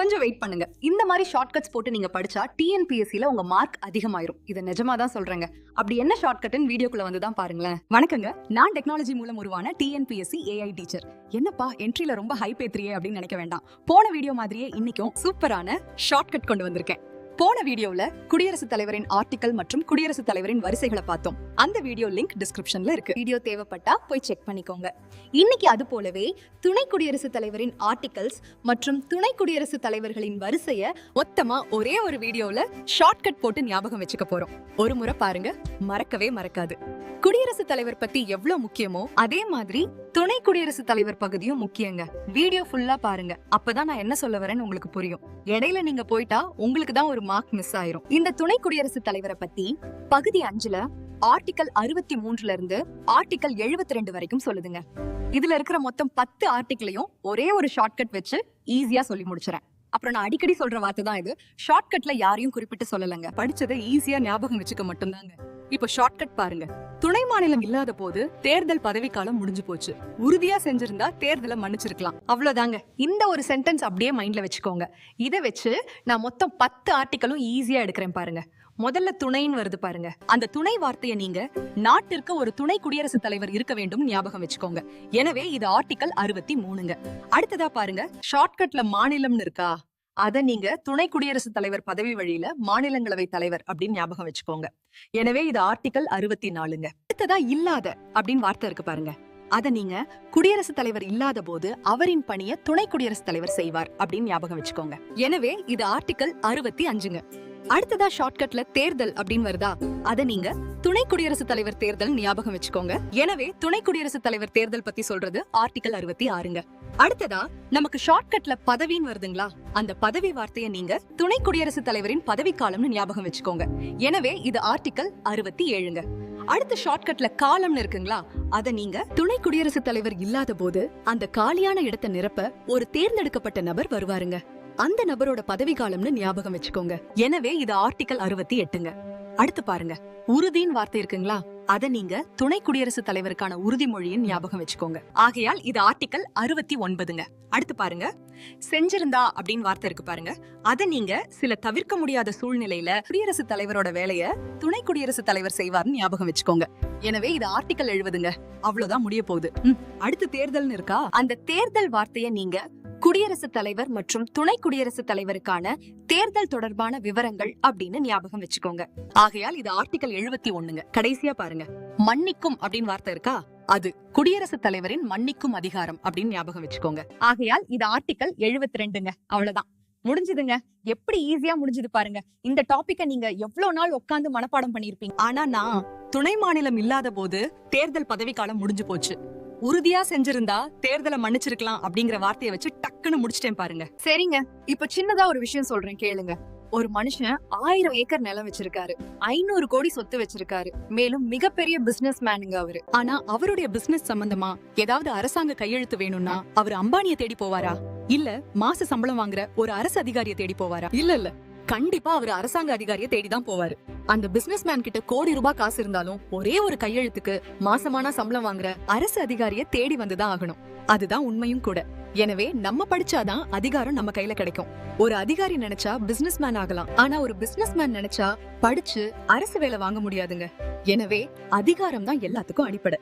கொஞ்சம் வெயிட் பண்ணுங்க. இந்த மாதிரி ஷார்ட்கட்ஸ் போட்டு நீங்க படிச்சா டிஎன்பிஎஸ்சில உங்க மார்க் அதிகமாயிரும். இதை நிஜமா தான் சொல்றேங்க. அப்படி என்ன ஷார்ட்கட்னு வீடியோக்குள்ள வந்து தான் பாருங்களேன். வணக்கங்க. நான் டெக்னாலஜி மூலம் உருவான டிஎன்பிஎஸ்சி ஏஐ டீச்சர் என்னப்பா என்ட்ரில ரொம்ப ஹை பேத்ரியே அப்படின்னு நினைக்க வேண்டாம். போன வீடியோ மாதிரியே இன்னைக்கும் சூப்பரான ஷார்ட்கட் கொண்டு வந்திருக்கேன். போன வீடியோல குடியரசுத் தலைவரின் ஆர்டிகல் மற்றும் குடியரசுத் தலைவரின் வரிசைகளை பார்த்தோம். அந்த வீடியோ லிங்க் டிஸ்கிரிப்ஷன்ல இருக்கு. வீடியோ தேவைப்பட்டா போய் செக் பண்ணிக்கோங்க. இன்னைக்கு அது போலவே துணை குடியரசுத் தலைவரின் ஆர்டிகல்ஸ் மற்றும் துணை குடியரசுத் தலைவர்களின் வரிசைய மொத்தமா ஒரே ஒரு வீடியோல ஷார்ட்கட் போட்டு ஞாபகம் வச்சுக்க போறோம். ஒரு முறை பாருங்க மறக்கவே மறக்காது. குடியரசுத் தலைவர் பத்தி எவ்வளவு முக்கியமோ அதே மாதிரி துணை குடியரசுத் தலைவர் பகுதியும் முக்கியங்க. வீடியோ ஃபுல்லா பாருங்க. அப்பதான் நான் என்ன சொல்ல வரேன்னு உங்களுக்கு புரியும். இடையில நீங்க போயிட்டா உங்களுக்கு தான் ஒரு மார்க் மிஸ் ஆயிரும். இந்த துணை குடியரசுத் தலைவரை பத்தி பகுதி அஞ்சுல ஆர்டிகல் அறுபத்தி மூன்றுல இருந்து ஆர்டிகல் எழுபத்தி ரெண்டு வரைக்கும் சொல்லுதுங்க. இதுல இருக்கிற மொத்தம் பத்து ஆர்டிகளையும் ஒரே ஒரு ஷார்ட்கட் வச்சு ஈஸியா சொல்லி முடிச்சுறேன். அப்புறம் நான் அடிக்கடி சொல்ற வார்த்தை தான் இது. ஷார்ட்கட்ல யாரையும் குறிப்பிட்டு சொல்லலைங்க. படிச்சதை ஈஸியா ஞாபகம் வச்சுக்க மட்டும்தாங்க. இப்போ ஷார்ட்கட் பாருங்க. மாநிலம் இல்லாத போது தேர்தல் பதவிக்காலம் முடிஞ்சு போச்சு. உறுதியா செஞ்சிருந்தா தேர்தலை மன்னிச்சிருக்கலாம். அவ்வளவுதாங்க. இந்த ஒரு சென்டென்ஸ் அப்படியே மைண்ட்ல வச்சுக்கோங்க. இதை வச்சு நான் மொத்தம் பத்து ஆர்டிக்கலும் ஈஸியா எடுக்கிறேன் பாருங்க. முதல்ல துணைன்னு வருது பாருங்க. அந்த துணை வார்த்தையை நீங்க நாட்டிற்கு ஒரு துணை குடியரசுத் தலைவர் இருக்க வேண்டும் ஞாபகம் வச்சுக்கோங்க. எனவே இது ஆர்டிக்கல் அறுபத்தி மூணுங்க. அடுத்ததா பாருங்க. ஷார்ட்கட்ல மாநிலம்னு இருக்கா? அதை நீங்க துணை குடியரசுத் தலைவர் பதவி வழியில மாநிலங்களவை தலைவர் அப்படின்னு ஞாபகம் வச்சுக்கோங்க. எனவே இது ஆர்டிகல் அறுபத்தி நாலுங்க அடுத்ததா இல்லாத அப்படின்னு வார்த்தை இருக்கு பாருங்க. அத நீங்க குடியரசுத் தலைவர் இல்லாத போது அவரின் பணியை துணை குடியரசுத் தலைவர் செய்வார் அப்படின்னு ஞாபகம் வச்சுக்கோங்க. எனவே இது ஆர்டிகல் அறுபத்தி அஞ்சுங்க. அடுத்ததா ஷார்ட்கட்ல தேர்தல் அப்படின்னு வருதா? அத நீங்க துணை குடியரசுத் தலைவர் தேர்தல் ஞாபகம் வச்சுக்கோங்க. எனவே துணை குடியரசுத் தலைவர் தேர்தல் பத்தி சொல்றது ஆர்டிகல் அறுபத்தி ஆறுங்க. அடுத்ததா நமக்கு ஷார்ட்கட்ல பதவின்னு வருதுங்களா? அந்த பதவி வார்த்தையை நீங்க துணை குடியரசுத் தலைவரின் பதவி காலம்னு ஞாபகம் வச்சுக்கோங்க. எனவே இது ஆர்டிகல் அறுபத்தி ஏழுங்க. அடுத்த ஷார்ட்கட்ல காலம்னு இருக்குங்களா? அத நீங்க துணை குடியரசுத் தலைவர் இல்லாத போது அந்த காலியான இடத்தை நிரப்ப ஒரு தேர்ந்தெடுக்கப்பட்ட நபர் வருவாருங்க. அந்த நபரோட பதவி காலம்னு ஞாபகம் வச்சுக்கோங்க. எனவே இது ஆர்டிகல் அறுபத்தி எட்டுங்க. அடுத்து பாருங்க. உறுதின்னு வார்த்தை இருக்குங்களா? அத நீங்க துணை குடியரசுத் தலைவருக்கான உறுதிமொழியின் ஞாபகம் வச்சுக்கோங்க. ஆகையால் இது ஆர்டிகல் அறுபத்தி ஒன்பதுங்க. அடுத்து பாருங்க. செஞ்சிருந்தா அப்படின்னு வார்த்தை இருக்கு பாருங்க. அத நீங்க சில தவிர்க்க முடியாத சூழ்நிலையில குடியரசுத் தலைவரோட வேலைய துணை குடியரசுத் தலைவர் செய்வார்னு ஞாபகம் வச்சுக்கோங்க. எனவே இது ஆர்டிகல் எழுபதுங்க. அவ்வளவுதான் முடிய போகுது. அடுத்து தேர்தல்னு இருக்கா? அந்த தேர்தல் வார்த்தைய நீங்க குடியரசுத் தலைவர் மற்றும் துணை குடியரசுத் தலைவருக்கான தேர்தல் தொடர்பான விவரங்கள் அப்படின்னு ஞாபகம் வச்சுக்கோங்க. ஆகையால் இது ஆர்டிகல் எழுபத்தி ஒண்ணுங்க. கடைசியா பாருங்க. மன்னிக்கும் அப்படின்னு வார்த்தை இருக்கா? அது குடியரசுத் தலைவரின் மன்னிக்கும் அதிகாரம் அப்படின்னு ஞாபகம் வச்சுக்கோங்க. ஆகையால் இது ஆர்டிகல் எழுபத்தி ரெண்டுங்க அவ்வளவுதான். முடிஞ்சதுங்க. எப்படி ஈஸியா முடிஞ்சது பாருங்க. இந்த டாபிக்க நீங்க எவ்வளவு நாள் உட்கார்ந்து மனப்பாடம் பண்ணிருப்பீங்க ஆனா நான் துணை மாநிலம் இல்லாத போது தேர்தல் பதவிக்காலம் முடிஞ்சு போச்சு. உறுதியா செஞ்சிருந்தா தேர்தலை மன்னிச்சிருக்கலாம் அப்படிங்கிற வார்த்தையை வச்சு டக்குன்னு முடிச்சிட்டேன் பாருங்க. சரிங்க. இப்ப சின்னதா ஒரு விஷயம் சொல்றேன் கேளுங்க. ஒரு மனுஷன் ஆயிரம் ஏக்கர் நிலம் வச்சிருக்காரு. ஐநூறு கோடி சொத்து வச்சிருக்காரு. மேலும் மிகப்பெரிய பிசினஸ் மேனுங்க அவரு. ஆனா அவருடைய பிசினஸ் சம்பந்தமா ஏதாவது அரசாங்க கையெழுத்து வேணும்னா அவர் அம்பானிய தேடி போவாரா? இல்ல மாச சம்பளம் வாங்குற ஒரு அரசு அதிகாரியை தேடி போவாரா? இல்ல இல்ல. கண்டிப்பா அவர் அரசாங்க அதிகாரியை தேடி தான் போவாரு. அந்த பிசினஸ் மேன் கிட்ட கோடி ரூபாய் காசு இருந்தாலும் ஒரே ஒரு கையெழுத்துக்கு மாசமான சம்பளம் வாங்குற அரசு அதிகாரிய தேடி வந்துதான் ஆகணும். அதுதான் உண்மையும் கூட. எனவே நம்ம படிச்சாதான் அதிகாரம் நம்ம கையில கிடைக்கும். ஒரு அதிகாரி நினைச்சா பிசினஸ் மேன் ஆகலாம். ஆனா ஒரு பிசினஸ் மேன் நினைச்சா படிச்சு அரசு வேலை வாங்க முடியாதுங்க. எனவே அதிகாரம் தான் எல்லாத்துக்கும் அடிப்படை.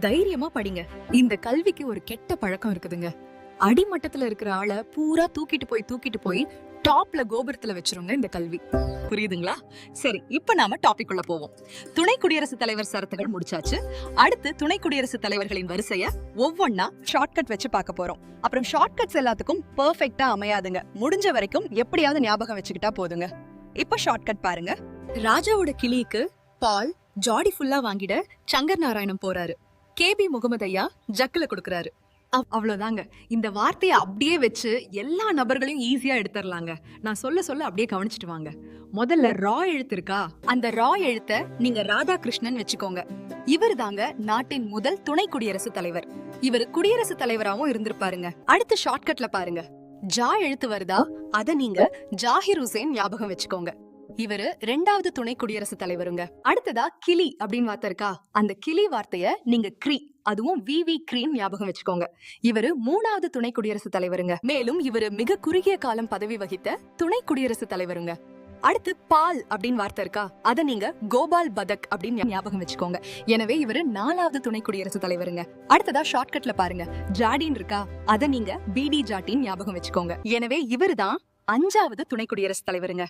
தைரியமா படிங்க. இந்த கல்விக்கு ஒரு கெட்ட பழக்கம் இருக்குதுங்க. அடிமட்டத்துல இருக்கிற ஆளை பூரா தூக்கிட்டு போய் தூக்கிட்டு போய் டாப்ல கோபுரத்துல வச்சிருங்க இந்த கல்வி. புரியுதுங்களா? சரி இப்ப நாம டாபிக் உள்ள போவோம். துணை குடியரசுத் தலைவர் சரத்துகள் முடிச்சாச்சு. அடுத்து துணை குடியரசுத் தலைவர்களின் வரிசைய ஒவ்வொன்னா ஷார்ட்கட் வச்சு பார்க்க போறோம். அப்புறம் ஷார்ட்கட்ஸ் எல்லாத்துக்கும் பெர்ஃபெக்ட்டா அமையாதுங்க. முடிஞ்ச வரைக்கும் எப்படியாவது ஞாபகம் வச்சுக்கிட்டா போதுங்க. இப்ப ஷார்ட்கட் பாருங்க. ராஜாவோட கிளிக்கு பால் ஜாடி ஃபுல்லா வாங்கிட சங்கர் நாராயணம் போறாரு. கேபி முகமது ஐயா ஜக்குல கொடுக்கறாரு. அவ்வளோதாங்க அவ்வளவுதாங்க. இந்த வார்த்தையை அப்படியே வச்சு எல்லா நபர்களையும் ஈஸியா எடுத்துடலாங்க நான் சொல்ல சொல்ல அப்படியே கவனிச்சிட்டு வாங்க. முதல்ல ரா எழுத்து இருக்கா? அந்த ரா எழுத்த நீங்க ராதாகிருஷ்ணன் வச்சுக்கோங்க. இவர் தாங்க நாட்டின் முதல் துணை குடியரசுத் தலைவர். இவர் குடியரசுத் தலைவராவும் இருந்திருப்பாருங்க. அடுத்த ஷார்ட்கட்ல பாருங்க. ஜா எழுத்து வருதா? அத நீங்க ஜாகிர் ஹுசேன் ஞாபகம் வச்சுக்கோங்க. இவரு ரெண்டாவது துணை குடியரசுத் தலைவருங்க. அடுத்ததா கிளி அப்படின்னு வார்த்தை இருக்கா? அந்த கிளி வார்த்தைய நீங்க க்ரீ அதுவும் வி வி க்ரீன் ஞாபகம் வச்சுக்கோங்க. இவரு மூணாவது துணை குடியரசுத் தலைவருங்க. மேலும் இவரு மிக குறுகிய காலம் பதவி வகித்த துணை குடியரசுத் தலைவருங்க. அடுத்து பால் அப்படின்னு வார்த்தை இருக்கா? அத நீங்க கோபால் பதக் அப்படின்னு ஞாபகம் வச்சுக்கோங்க. எனவே இவரு நாலாவது துணை குடியரசுத் தலைவருங்க. அடுத்ததா ஷார்ட்கட்ல பாருங்க. ஜாடின் இருக்கா? அத நீங்க பிடி ஜாட்டின் ஞாபகம் வச்சுக்கோங்க. எனவே இவருதான் அஞ்சாவது துணை குடியரசுத் தலைவருங்க.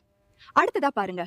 அடுத்ததா பாருங்க.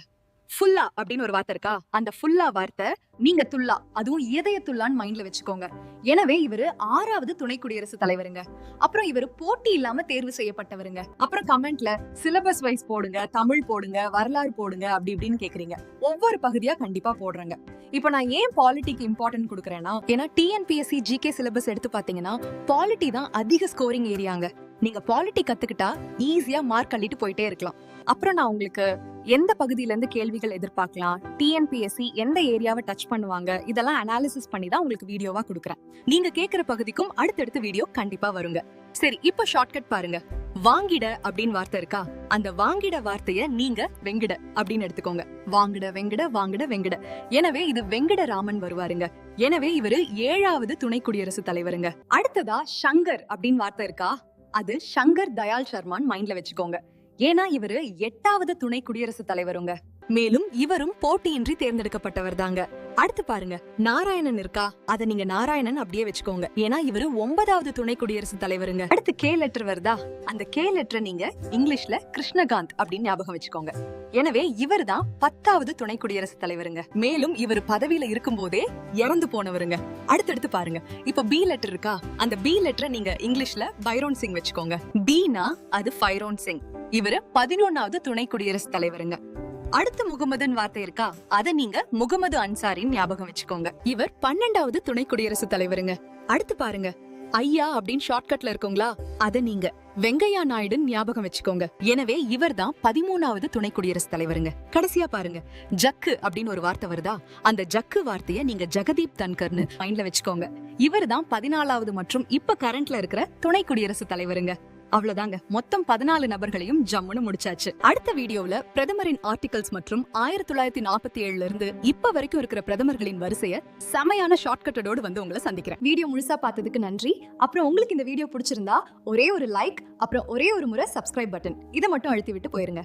ஃபுல்லா அப்படின்னு ஒரு வார்த்தை இருக்கா? அந்த ஃபுல்லா வார்த்தை நீங்க துல்லா அதுவும் இதய துல்லான்னு மைண்ட்ல வச்சுக்கோங்க. எனவே இவரு ஆறாவது துணை குடியரசுத் தலைவருங்க. அப்புறம் இவரு போட்டி இல்லாம தேர்வு செய்யப்பட்டவருங்க. அப்புறம் கமெண்ட்ல சிலபஸ் வைஸ் போடுங்க தமிழ் போடுங்க வரலாறு போடுங்க அப்படி இப்படின்னு கேக்குறீங்க. ஒவ்வொரு பகுதியா கண்டிப்பா போடுறேங்க. இப்போ நான் ஏன் பாலிட்டிக்கு இம்பார்ட்டன்ட் கொடுக்குறேன்னா ஏன்னா டிஎன்பிஎஸ்சி ஜிகே சிலபஸ் எடுத்து பாத்தீங்கன்னா பாலிட்டி தான் அதிக ஸ்கோரிங் ஏரியாங்க. நீங்க பாலிட்டி கத்துக்கிட்டா ஈஸியா மார்க் அள்ளிட்டு போயிட்டே இருக்கலாம். அப்புறம் நான் உங்களுக்கு எந்த பகுதியில இருந்து கேள்விகள் எதிர்பார்க்கலாம் டிஎன்பிஎஸ்சி எந்த ஏரியாவை டச் பண்ணுவாங்க இதெல்லாம் அனாலிசிஸ் பண்ணி தான் உங்களுக்கு வீடியோவா கொடுக்குறேன். நீங்க கேட்கற பகுதிக்கும் அடுத்தடுத்த வீடியோ கண்டிப்பா வருங்க. சரி இப்ப ஷார்ட்கட் பாருங்க. வாங்கிட அப்படின்னு வார்த்தை இருக்கா? அந்த வாங்கிட வார்த்தைய நீங்க வெங்கிட அப்படின்னு எடுத்துக்கோங்க. வாங்கிட வெங்கிட வாங்கிட வெங்கிட. எனவே இது வெங்கட ராமன் வருவாருங்க. எனவே இவரு ஏழாவது துணை குடியரசுத் தலைவருங்க. அடுத்ததா சங்கர் அப்படின்னு வார்த்தை இருக்கா? அது சங்கர் தயாள் சர்மான் மைண்ட்ல வச்சுக்கோங்க. ஏன்னா இவரு எட்டாவது துணை குடியரசுத் தலைவருங்க. மேலும் இவரும் போட்டியின்றி தேர்ந்தெடுக்கப்பட்டவர் தாங்க அடுத்து பாருங்க நாராயணன் இருக்கா? அத நீங்க நாராயணன் அப்படியே வச்சுக்கோங்க. ஏன்னா இவரு ஒன்பதாவது துணை குடியரசுத் தலைவருங்க. அடுத்து கே லெட்டர் வருதா? அந்த கே லெட்டர் நீங்க இங்கிலீஷ்ல கிருஷ்ணகாந்த் அப்படின்னு ஞாபகம் வச்சுக்கோங்க. எனவே இவர் தான் பத்தாவது துணை குடியரசுத் தலைவருங்க. மேலும் இவர் பதவியில இருக்கும் போதே இறந்து போனவருங்க. அடுத்தடுத்து பாருங்க இப்ப பி லெட்டர் இருக்கா? அந்த பி லெட்டரை நீங்க இங்கிலீஷ்ல பைரோன் சிங் வச்சுக்கோங்க. பீனா அது பைரோன் சிங். இவரு பதினொன்னாவது துணை குடியரசுத் தலைவருங்க. அடுத்து முகமதன் வார்த்தை இருக்கா? அத நீங்க முகமது அன்சாரின்னு ஞாபகம் வச்சுக்கோங்க. இவர் பன்னெண்டாவது துணை குடியரசுத் தலைவருங்க. அடுத்து பாருங்க. ஐயா அப்படின்னு ஷார்ட்கட்ல இருக்குங்களா? அத நீங்க வெங்கையா நாயுடுன்னு ஞாபகம் வச்சுக்கோங்க. எனவே இவர் தான் பதிமூணாவது துணை குடியரசுத் தலைவருங்க. கடைசியா பாருங்க. ஜக்கு அப்படின்னு ஒரு வார்த்தை வருதா? அந்த ஜக்கு வார்த்தைய நீங்க ஜெகதீப் தன்கர்னு மைண்ட்ல வச்சுக்கோங்க. இவர் தான் பதினாலாவது மற்றும் இப்ப கரண்ட்ல இருக்கிற துணை குடியரசுத் தலைவருங்க. அவ்வளவுதாங்க. மொத்தம் பதினாலு நபர்களையும் ஜம்முன்னு முடிச்சாச்சு. அடுத்த வீடியோல பிரதமரின் ஆர்டிகல்ஸ் மற்றும் ஆயிரத்தி தொள்ளாயிரத்தி நாற்பத்தி ஏழுல இருந்து இப்ப வரைக்கும் இருக்கிற பிரதமர்களின் வரிசைய செமையான ஷார்ட்கட்டோடு வந்து உங்களை சந்திக்கிறேன். வீடியோ முழுசா பார்த்ததுக்கு நன்றி. அப்புறம் உங்களுக்கு இந்த வீடியோ பிடிச்சிருந்தா ஒரே ஒரு லைக் அப்புறம் ஒரே ஒரு முறை சப்ஸ்கிரைப் பட்டன் இதை மட்டும் அழுத்தி விட்டு போயிருங்க.